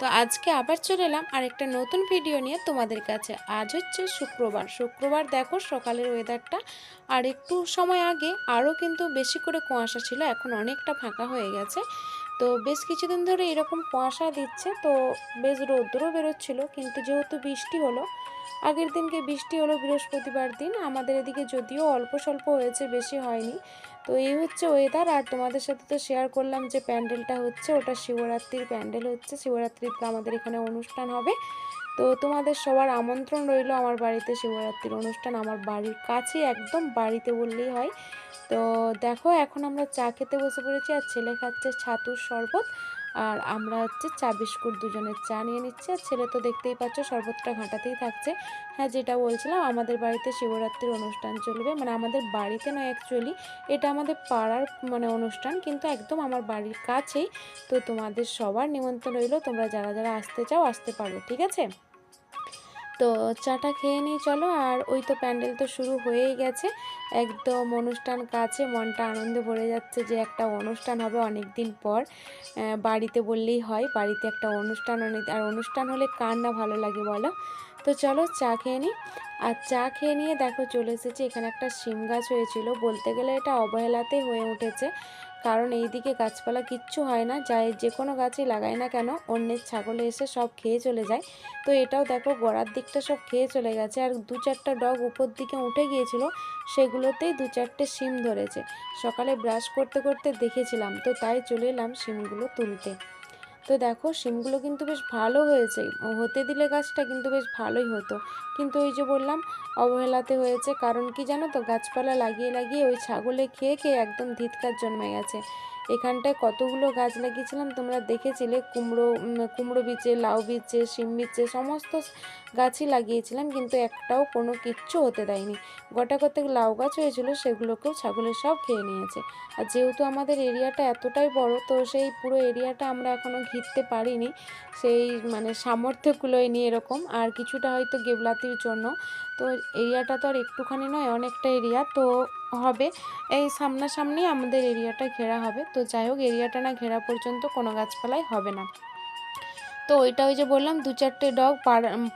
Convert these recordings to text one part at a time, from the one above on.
তো আজকে আবার চলে এলাম আর একটা নতুন ভিডিও নিয়ে তোমাদের কাছে। আজ হচ্ছে শুক্রবার। শুক্রবার দেখো সকালের ওয়েদারটা আর একটু সময় আগে আরও কিন্তু বেশি করে কুয়াশা ছিল, এখন অনেকটা ফাঁকা হয়ে গেছে। তো বেশ কিছুদিন ধরে এরকম কুয়াশা দিচ্ছে, তো বেশ রৌদ্রও বেরোচ্ছিল। কিন্তু যেহেতু বৃষ্টি হলো, আগের দিনকে বৃষ্টি হলো বৃহস্পতিবার দিন, আমাদের এদিকে যদিও অল্প স্বল্প হয়েছে, বেশি হয়নি। তো এই হচ্ছে ওয়েদার আর তোমাদের সাথে তো শেয়ার করলাম যে প্যান্ডেলটা হচ্ছে, ওটা শিবরাত্রির প্যান্ডেল হচ্ছে শিবরাত্রিতে আমাদের এখানে অনুষ্ঠান হবে। তো তোমাদের সবার আমন্ত্রণ রইল আমার বাড়িতে শিবরাত্রির অনুষ্ঠান আমার বাড়ির কাছে একদম বাড়িতে বললেই হয়। তো দেখো, এখন আমরা চা খেতে বসে পড়েছি আর ছেলে খাচ্ছে ছাতুর শরবত আর আমরা হচ্ছে চা বিস্কুট দুজনের চা নিয়ে নিচ্ছি। আর ছেলে তো দেখতেই পাচ্ছ শরবতটা ঘাঁটাতেই থাকছে। হ্যাঁ যেটা বলছিলাম, আমাদের বাড়িতে শিবরাত্রির অনুষ্ঠান চলবে। মানে আমাদের বাড়িতে নয় অ্যাকচুয়ালি এটা আমাদের পাড়ার মানে অনুষ্ঠান, কিন্তু একদম আমার বাড়ির কাছেই। তো তোমাদের সবার নিমন্ত্রণ রইল, তোমরা যারা যারা আসতে চাও, আসতে পারো, ঠিক আছে? তো চাটা খেয়ে নিই চলো। আর ওই তো প্যান্ডেল তো শুরু হয়েই গেছে। একদম অনুষ্ঠান কাছে মনটা আনন্দে ভরে যাচ্ছে যে একটা অনুষ্ঠান হবে অনেক দিন পর বাড়িতে বললেই হয়, বাড়িতে একটা অনুষ্ঠান অনেক আর অনুষ্ঠান হলে কার না ভালো লাগে বলো? তো চলো চা খেয়ে নিই আর চা খেয়ে নিয়ে দেখো চলে এসেছি। এখানে একটা শিম গাছ হয়েছিল। বলতে গেলে এটা অবহেলাতে হয়ে উঠেছে। কারণ এই দিকে গাছপালা কিচ্ছু হয় না যাই যে কোনো গাছই লাগাই না কেন, অন্যের ছাগলে এসে সব খেয়ে চলে যায়। তো এটাও দেখো, গোড়ার দিকটা সব খেয়ে চলে গেছে, আর দু চারটা ডগ উপর দিকে উঠে গিয়েছিল, সেগুলোতেই দু চারটে শিম ধরেছে। সকালে ব্রাশ করতে করতে দেখেছিলাম, তো তাই চলে এলাম শিমগুলো তুলতে। তো দেখো সিমগুলো কিন্তু বেশ ভালো হয়েছে। হতে দিলে গাছটা কিন্তু বেশ ভালোই হতো। কিন্তু ওই যে বললাম, অবহেলাতে হয়েছে। কারণ কি জানো তো, গাছপালা লাগিয়ে লাগিয়ে ওই ছাগলে খেয়ে খেয়ে একদম ধিৎকার জন্মে গেছে। এখানটায় কতগুলো গাছ লাগিয়েছিলাম? তোমরা দেখেছিলে, কুমড়ো কুমড়ো বিচে লাউ বিচে শিম বিচে সমস্ত গাছই লাগিয়েছিলাম, কিন্তু একটাও কোনো কিচ্ছু হতে দেয়নি। গোটা কতক লাউ গাছ হয়েছিল, সেগুলোকেও ছাগলে সব খেয়ে নিয়েছে। আর যেহেতু আমাদের এরিয়াটা এতটাই বড়, তো সেই পুরো এরিয়াটা আমরা এখনও ঘিরতে পারিনি। সেই মানে সামর্থ্যগুলোই নিয়ে এরকম। আর কিছুটা হয়তো গেবলাতির জন্য। তো এরিয়াটা তো আর একটুখানি নয়, অনেকটা এরিয়া। তো হবে, এই সামনাসামনি আমাদের এরিয়াটা ঘেরা হবে। তো যাই হোক, এরিয়াটা না ঘেরা পর্যন্ত কোনো গাছপালাই হবে না। তো ওইটা ওই যে বললাম, দু চারটে ডগ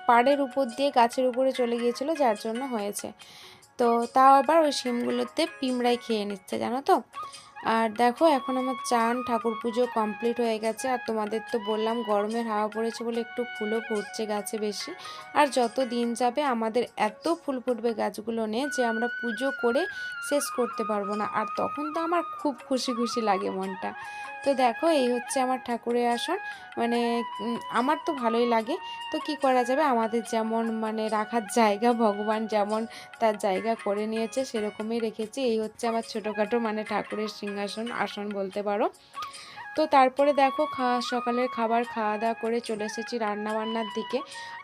পাড়ের উপর দিয়ে গাছের উপরে চলে গিয়েছিল, যার জন্য হয়েছে। তো তাও আবার ওই শিমগুলোতে পিমড়াই খেয়ে নিচ্ছে, জানো তো? আর দেখো, এখন আমার চান, ঠাকুর পুজো কমপ্লিট হয়ে গেছে। আর তোমাদের তো বললাম, গরমের হাওয়া পড়েছে বলে একটু ফুলও ফুটছে গাছে বেশি। আর যত দিন যাবে, আমাদের এত ফুল ফুটবে গাছগুলো নিয়ে যে আমরা পুজো করে শেষ করতে পারব না। আর তখন তো আমার খুব খুশি খুশি লাগে মনটা। তো দেখো, এই হচ্ছে আমার ঠাকুরের আসন। মানে আমার তো ভালোই লাগে। তো কি করা যাবে? আমাদের যেমন মানে রাখার জায়গা, ভগবান যেমন তার জায়গা করে নিয়েছে, সেরকমই রেখেছি। এই হচ্ছে আমার ছোটোখাটো মানে ঠাকুরের সিংহাসন, আসন বলতে পারো। তো তারপরে দেখো খাওয়া সকালের খাবার খাওয়া দাওয়া করে চলে এসেছি রান্না বান্নার দিকে।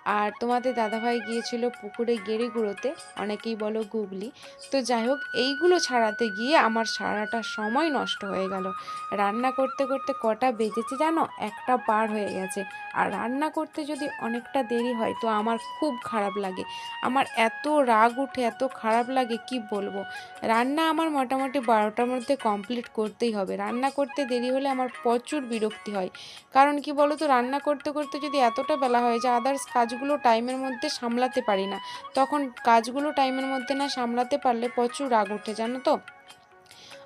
আর তোমাদের দাদাভাই গিয়েছিল পুকুরে গেড়ে গুঁড়োতে, অনেকেই বলো গুগলি। তো যাই হোক, এইগুলো ছাড়াতে গিয়ে আমার সারাটা সময় নষ্ট হয়ে গেল। রান্না করতে করতে কটা বেজেছে জানো? একটা পার হয়ে গেছে। আর রান্না করতে যদি অনেকটা দেরি হয়, তো আমার খুব খারাপ লাগে। আমার এত রাগ উঠে, এত খারাপ লাগে, কি বলব? রান্না আমার মোটামুটি বারোটার মধ্যে কমপ্লিট করতেই হবে। রান্না করতে দেরি হলে আমার প্রচুর বিরক্তি হয়। কারণ কি বলো তো রান্না করতে করতে যদি এতটা বেলা হয় যে আদার্স কাজগুলো টাইমের মধ্যে সামলাতে পারি না। তখন কাজগুলো টাইমের মধ্যে না সামলাতে পারলে প্রচুর রাগ ওঠে, জানো তো?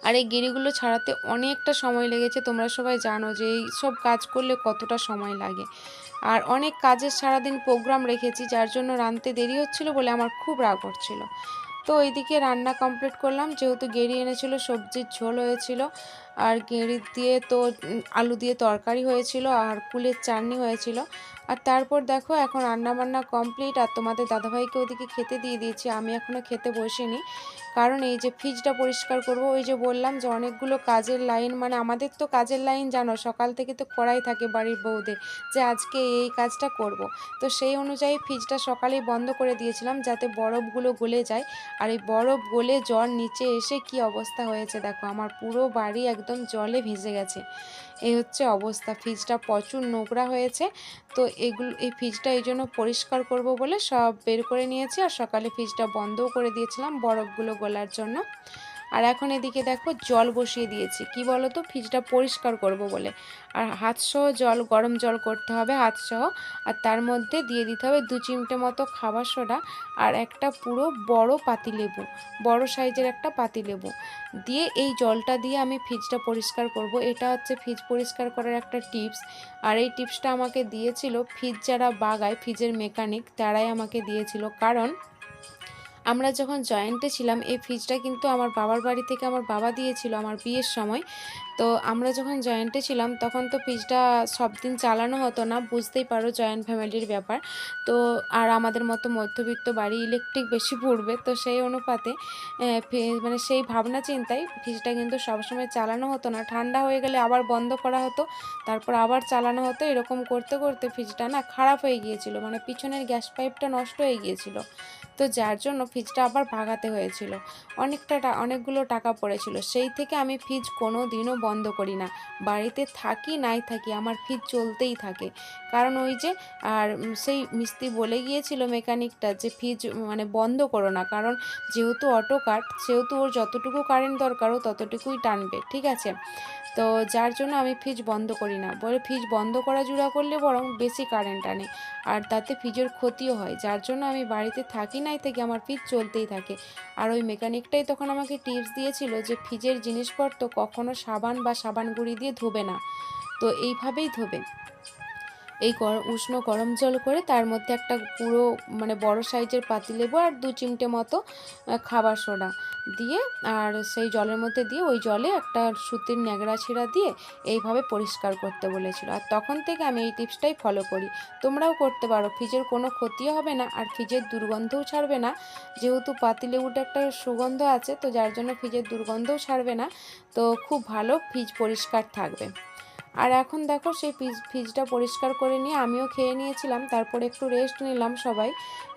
আর এই গিরিগুলো ছাড়াতে অনেকটা সময় লেগেছে, তোমরা সবাই জানো যে এই সব কাজ করলে কতটা সময় লাগে। আর অনেক কাজের সারাদিন প্রোগ্রাম রেখেছি, যার জন্য রাঁধতে দেরি হচ্ছিল বলে আমার খুব রাগ হচ্ছিল তো এইদিকে রান্না কমপ্লিট করলাম, যেহেতু গেরি এনেছিল, সবজির ঝোল হয়েছিল, আর গেঁড়ি দিয়ে তো আলু দিয়ে তরকারি হয়েছিল, আর কুলের চাটনি হয়েছিল। আর তারপর দেখো, এখন রান্নাবান্না কমপ্লিট আর তোমাদের দাদাভাইকে ওদিকে খেতে দিয়ে দিয়েছি। আমি এখনও খেতে বসিনি। কারণ এই যে ফ্রিজটা পরিষ্কার করব, ওই যে বললাম যে অনেকগুলো কাজের লাইন মানে আমাদের তো কাজের লাইন জানো, সকাল থেকে তো করাই থাকে বাড়ির বউদের যে আজকে এই কাজটা করব। তো সেই অনুযায়ী ফ্রিজটা সকালেই বন্ধ করে দিয়েছিলাম যাতে বরফগুলো গলে যায়। আর এই বরফ গলে জল নিচে এসে কি অবস্থা হয়েছে দেখো, আমার পুরো বাড়ি একদম জলে ভিজে গেছে। এই হচ্ছে অবস্থা। ফ্রিজটা প্রচুর নোংরা হয়েছে। তো এগুলো, এই ফ্রিজটা এই জন্য পরিষ্কার করব বলে সব বের করে নিয়েছি। আর সকালে ফ্রিজটা বন্ধও করে দিয়েছিলাম বরফগুলো গলার জন্য। আর এখন এদিকে দেখো জল বসিয়ে দিয়েছি। কি বলো তো ফ্রিজটা পরিষ্কার করব বলে। আর হাতসহ জল, গরম জল করতে হবে হাতসহ। আর তার মধ্যে দিয়ে দিতে হবে দু চিমটে মতো খাবার সোডা আর একটা পুরো বড় পাতিলেবু বড় সাইজের একটা পাতিলেবু দিয়ে এই জলটা দিয়ে আমি ফ্রিজটা পরিষ্কার করব। এটা হচ্ছে ফ্রিজ পরিষ্কার করার একটা টিপস। আর এই টিপসটা আমাকে দিয়েছিল ফ্রিজ যারা বাগায়, ফ্রিজের মেকানিক, তারাই আমাকে দিয়েছিল। কারণ আমরা যখন জয়েন্টে ছিলাম, এই ফ্রিজটা কিন্তু আমার বাবার বাড়ি থেকে আমার বাবা দিয়েছিল আমার বিয়ের সময়। তো আমরা যখন জয়েন্টে ছিলাম, তখন তো ফ্রিজটা সব দিন চালানো হতো না, বুঝতেই পারো জয়েন্ট ফ্যামিলির ব্যাপার। তো আর আমাদের মতো মধ্যবিত্ত বাড়ি ইলেকট্রিক বেশি পড়বে, তো সেই অনুপাতে মানে সেই ভাবনা চিন্তায় ফ্রিজটা কিন্তু সবসময় চালানো হতো না। ঠান্ডা হয়ে গেলে আবার বন্ধ করা হতো, তারপর আবার চালানো হতো, এরকম করতে করতে ফ্রিজটা না খারাপ হয়ে গিয়েছিল মানে পিছনের গ্যাস পাইপটা নষ্ট হয়ে গিয়েছিল। তো যার জন্য ফ্রিজটা আবার ভাগাতে হয়েছিল। অনেকটা অনেকগুলো টাকা পড়েছিল। সেই থেকে আমি ফ্রিজ কোনো দিনও বন্ধ করি না। বাড়িতে থাকি, নাই থাকি, আমার ফ্রিজ চলতেই থাকে। কারণ ওই যে, আর সেই মিস্ত্রি বলে গিয়েছিল মেকানিকটা যে ফ্রিজ মানে বন্ধ করো না। কারণ যেহেতু অটো কাট সেহেতু ওর যতটুকু কারেন্ট দরকার, ও ততটুকুই টানবে, ঠিক আছে? তো যার জন্য আমি ফ্রিজ বন্ধ করি না। বলে ফ্রিজ বন্ধ করা জুড়া করলে বরং বেশি কারেন্ট আনে। আর তাতে ফ্রিজের ক্ষতিও হয়। যার জন্য আমি বাড়িতে থাকি, নাই থেকে, আমার ফ্রিজ চলতেই থাকে। আর ওই মেকানিকটাই তখন আমাকে টিপস দিয়েছিল যে ফ্রিজের জিনিসপত্র কখনো সাবান বা সাবান গুঁড়ি দিয়ে ধোবে না। তো এইভাবেই ধোবে। এই উষ্ণ গরম জল করে তার মধ্যে একটা পুরো মানে বড় সাইজের পাতিলেবু আর দু চিমটে মতো খাবার সোডা দিয়ে আর সেই জলের মধ্যে দিয়ে ওই জলে একটা সুতির ন্যাংরা ছিঁড়া দিয়ে এইভাবে পরিষ্কার করতে বলেছিল। আর তখন থেকে আমি এই টিপসটাই ফলো করি। তোমরাও করতে পারো। ফ্রিজের কোনো ক্ষতিও হবে না আর ফ্রিজের দুর্গন্ধও ছাড়বে না। যেহেতু পাতিলেবুটা একটা সুগন্ধ আছে, তো যার জন্য ফ্রিজের দুর্গন্ধও ছাড়বে না। তো খুব ভালো ফ্রিজ পরিষ্কার থাকবে। আর এখন দেখো সেই ফ্রিজ ফ্রিজটা পরিষ্কার করে নিয়ে আমিও খেয়ে নিয়েছিলাম, তারপরে একটু রেস্ট নিলাম সবাই।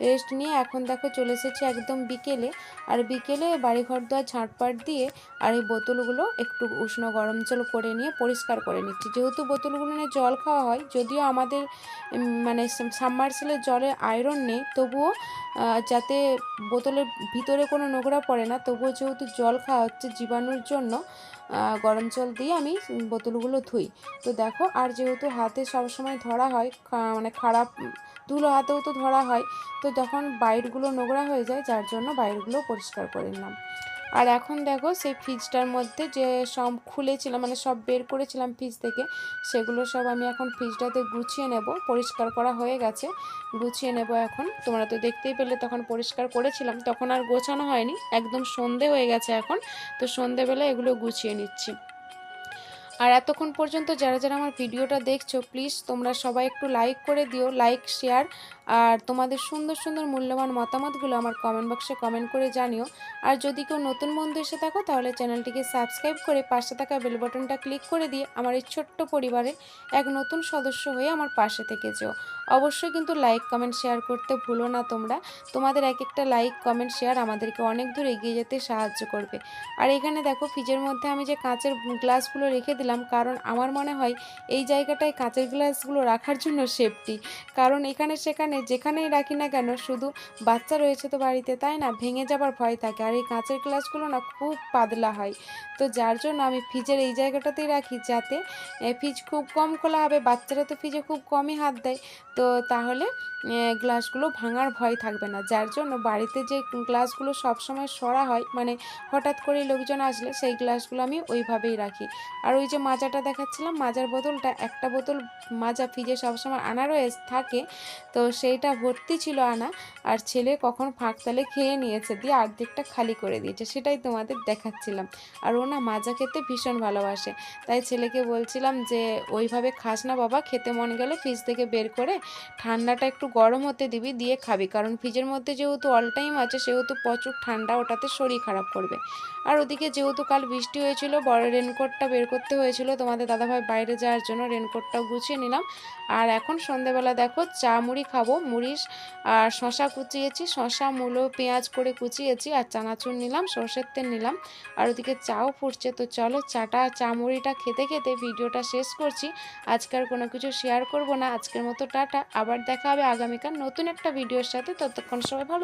রেস্ট নিয়ে এখন দেখো চলে এসেছি একদম বিকেলে। আর বিকেলে বাড়িঘর দেওয়া ঝাঁটপাট দিয়ে আর এই বোতলগুলো একটু উষ্ণ গরম জল করে নিয়ে পরিষ্কার করে নিচ্ছি। যেহেতু বোতলগুলো নিয়ে জল খাওয়া হয়, যদিও আমাদের মানে সাবমার্সেলের জলে আয়রন নেই, তবুও যাতে বোতলের ভিতরে কোনো নোংরা পড়ে না, তবুও যেহেতু জল খাওয়া হচ্ছে জীবাণুর জন্য গরম জল দিয়ে আমি বোতলগুলো ধুই। তো দেখো, আর যেহেতু হাতে সবসময় ধরা হয় মানে খারাপ, ধুলো হাতেও তো ধরা হয়, তো তখন বাইরগুলো নোংরা হয়ে যায়, যার জন্য বাইরগুলো পরিষ্কার করে নিলাম। আর এখন দেখো সেই ফ্রিজটার মধ্যে যে সব খুলেছিলাম মানে সব বের করেছিলাম ফ্রিজ থেকে, সেগুলো সব আমি এখন ফ্রিজটাতে গুছিয়ে নেব। পরিষ্কার করা হয়ে গেছে, গুছিয়ে নেব এখন। তোমরা তো দেখতেই পেলে তখন পরিষ্কার করেছিলাম, তখন আর গোছানো হয়নি, একদম সন্ধে হয়ে গেছে এখন। তো সন্ধেবেলা এগুলো গুছিয়ে নিচ্ছি। আর এতক্ষণ পর্যন্ত যারা যারা আমার ভিডিওটা দেখছ প্লিজ তোমরা সবাই একটু লাইক করে দিও লাইক শেয়ার আর তোমাদের সুন্দর সুন্দর মূল্যবান মতামতগুলো আমার কমেন্ট বক্সে কমেন্ট করে জানিও। আর যদি কেউ নতুন বন্ধু এসে থাকো, তাহলে চ্যানেলটিকে সাবস্ক্রাইব করে পাশে থাকা বেল বটনটা ক্লিক করে দিয়ে আমার এই ছোট্ট পরিবারের এক নতুন সদস্য হয়ে আমার পাশে থেকে যেও। অবশ্যই কিন্তু লাইক কমেন্ট শেয়ার করতে ভুলো না তোমরা। তোমাদের এক একটা লাইক কমেন্ট শেয়ার আমাদেরকে অনেক দূর এগিয়ে যেতে সাহায্য করবে। আর এখানে দেখো, ফ্রিজের মধ্যে আমি যে কাঁচের গ্লাসগুলো রেখে দিলাম, কারণ আমার মনে হয় এই জায়গাটায় কাঁচের গ্লাসগুলো রাখার জন্য সেফটি কারণ এখানে সেখানে যেখানেই রাখি না কেন, শুধু বাচ্চা রয়েছে তো বাড়িতে, তাই না? ভেঙে যাবার ভয় থাকে। আর এই কাঁচের গ্লাসগুলো না খুব পাতলা হয়। তো যার জন্য আমি ফ্রিজের এই জায়গাটাতেই রাখি যাতে ফ্রিজ খুব কম খোলা হবে, বাচ্চারা তো ফ্রিজে খুব কমই হাত দেয়। তো তাহলে গ্লাসগুলো ভাঙার ভয় থাকবে না। যার জন্য বাড়িতে যে গ্লাসগুলো সবসময় সরা হয় মানে হঠাৎ করে লোকজন আসলে সেই গ্লাসগুলো আমি ওইভাবেই রাখি। আর ওই যে মাজাটা দেখাচ্ছিলাম, মাজার বোতলটা, একটা বোতল মাজা ফ্রিজে সবসময় আনা রয়ে থাকে, তো সেই সেইটা ভর্তি ছিল আনা, আর ছেলে কখন ফাঁক তালে খেয়ে নিয়েছে, দিয়ে অর্ধেকটা খালি করে দিয়েছে, সেটাই তোমাদের দেখাচ্ছিলাম। আর ও না মাজা খেতে ভীষণ ভালোবাসে, তাই ছেলেকে বলছিলাম যে, ওইভাবে খাস না বাবা, খেতে মন গেলে ফ্রিজ থেকে বের করে ঠান্ডাটা একটু গরম হতে দিবি, দিয়ে খাবি। কারণ ফ্রিজের মধ্যে যেহেতু অল টাইম আছে, সেহেতু প্রচুর ঠান্ডা, ওটাতে শরীর খারাপ করবে। আর ওদিকে যেহেতু কাল বৃষ্টি হয়েছিল, বড় রেনকোটটা বের করতে হয়েছিল, তোমাদের দাদাভাই বাইরে যাওয়ার জন্য রেনকোটটাও গুছিয়ে নিলাম। আর এখন সন্ধেবেলা দেখো, চা মুড়ি খাব মুড়ি আর শশা কুচিয়েছি শশা মূলো, পেঁয়াজ করে কুচিয়েছি আর চানাচুর নিলাম, সর্ষের তেল নিলাম আর ওদিকে চাও ফুটছে। তো চলো চাটা, চা মুড়িটা খেতে খেতে ভিডিওটা শেষ করছি। আজকের কোনো কিছু শেয়ার করব না। আজকের মতো টাটা। আবার দেখা হবে আগামীকাল নতুন একটা ভিডিওর সাথে। ততক্ষণ সবাই ভালো